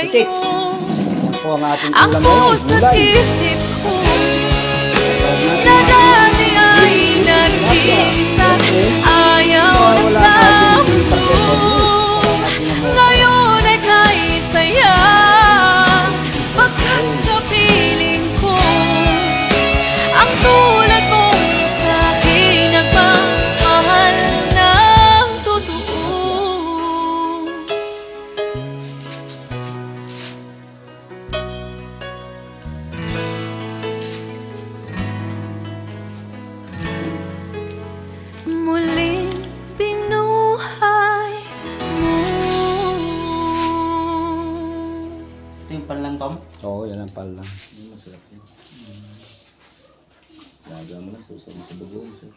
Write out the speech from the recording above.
Mo Po ang ating ulam ngayon. Gulay. Muling binuhay mo Ito yung panlang tom. Oo, yan ang pala. Masarap yun. Laga mo na, susa mo sa sir.